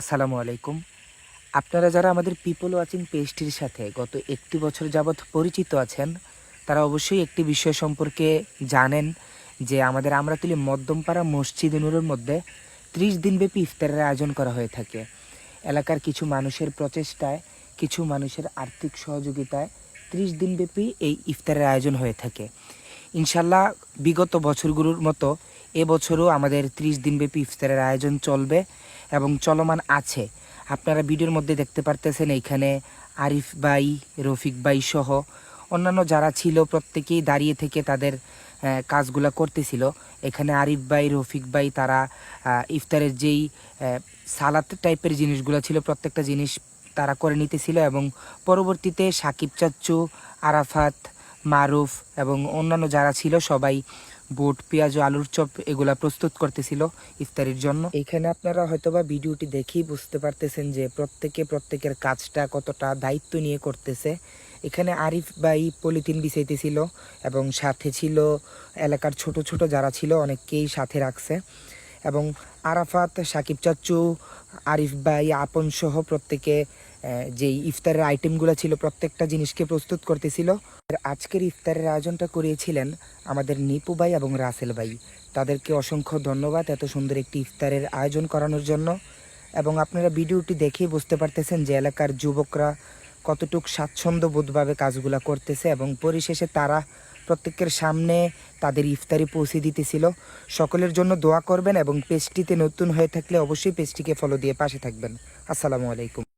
আসসালামু আলাইকুম। আপনারা যারা আমাদের পিপল ওয়াচিং পেজটির সাথে গত একটি বছর যাবৎ পরিচিত আছেন, তারা অবশ্যই একটি বিষয় সম্পর্কে জানেন যে আমাদের আমরাতুলি মধ্যমপাড়া মসজিদ নুরের মধ্যে ত্রিশ দিনব্যাপী ইফতারের আয়োজন করা হয়ে থাকে। এলাকার কিছু মানুষের প্রচেষ্টায়, কিছু মানুষের আর্থিক সহযোগিতায় ত্রিশ দিনব্যাপী এই ইফতারের আয়োজন হয়ে থাকে। ইনশাল্লাহ বিগত বছরগুলোর মতো এবছরও আমাদের ত্রিশ দিনব্যাপী ইফতারের আয়োজন চলবে। এবং চলমান আছে। আপনারা ভিডিওর মধ্যে দেখতে পারতেছেন এইখানে আরিফ ভাই, রফিক ভাই সহ অন্যান্য যারা ছিল প্রত্যেকেই দাঁড়িয়ে থেকে তাদের কাজগুলা করতেছিল। এখানে আরিফ ভাই, রফিক ভাই তারা ইফতারের যেই সালাদ টাইপের জিনিসগুলো ছিল প্রত্যেকটা জিনিস তারা করে নিতেছিল এবং পরবর্তীতে সাকিব চাচ্চু, আরাফাত মারুফ এবং অন্যান্য যারা ছিল সবাই বুট, পেঁয়াজ আলুর চপ এগুলা প্রস্তুত করতেছিল ইফতারির জন্য। এখানে আপনারা হয়তোবা ভিডিওটি দেখেই বুঝতে পারতেছেন যে প্রত্যেকে প্রত্যেকের কাজটা কতটা দায়িত্ব নিয়ে করতেছে। এখানে আরিফ ভাই পলিথিন বিছাইতেছিল এবং সাথে ছিল এলাকার ছোট ছোট যারা ছিল অনেককেই সাথে রাখছে। এবং আরাফাত, সাকিব চাচ্চু, আরিফ ভাই আপন সহ প্রত্যেকে যেই ইফতারের আইটেমগুলো ছিল, প্রত্যেকটা জিনিসকে প্রস্তুত করতেছিল। আর আজকের ইফতারের আয়োজনটা করিয়েছিলেন আমাদের নিপু ভাই এবং রাসেল ভাই। তাদেরকে অসংখ্য ধন্যবাদ এত সুন্দর একটি ইফতারের আয়োজন করানোর জন্য। এবং আপনারা ভিডিওটি দেখেই বুঝতে পারতেছেন যে এলাকার যুবকরা কতটুক স্বাচ্ছন্দ্য বোধভাবে কাজগুলা করতেছে এবং পরিশেষে তারা প্রত্যেকের সামনে তাদের ইফতারি পৌঁছে দিতেছিল। সকলের জন্য দোয়া করবেন এবং পেজটিতে নতুন হয়ে থাকলে অবশ্যই পেজটিকে ফলো দিয়ে পাশে থাকবেন। আসসালামু আলাইকুম।